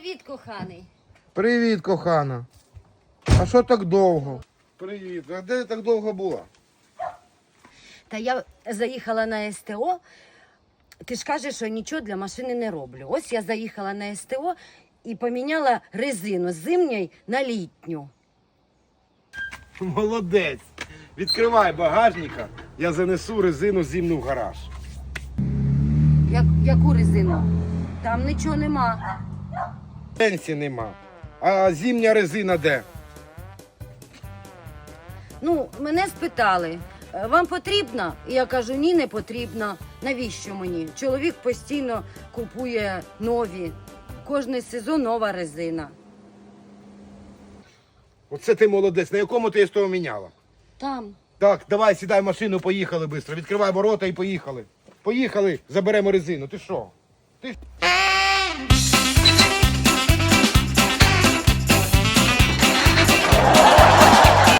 Привіт, коханий. Привіт, кохана. А що так довго? Привіт. А де ти так довго була? Та я заїхала на СТО. Ти ж кажеш, що нічого для машини не роблю. Ось я заїхала на СТО і поміняла резину з зимньої на літню. Молодець. Відкривай багажника, я занесу резину зимну в гараж. Як, яку резину? Там нічого нема. Пенсії нема. А зимня резина де? Ну, мене спитали, «Е, вам потрібна? І я кажу, ні, не потрібна. Навіщо мені? Чоловік постійно купує нові. Кожний сезон нова резина. Оце ти молодець. На якому ти з того міняла? Там. Так, давай, сідай в машину, поїхали швидко. Відкривай ворота і поїхали. Поїхали, заберемо резину. Ти що? Ти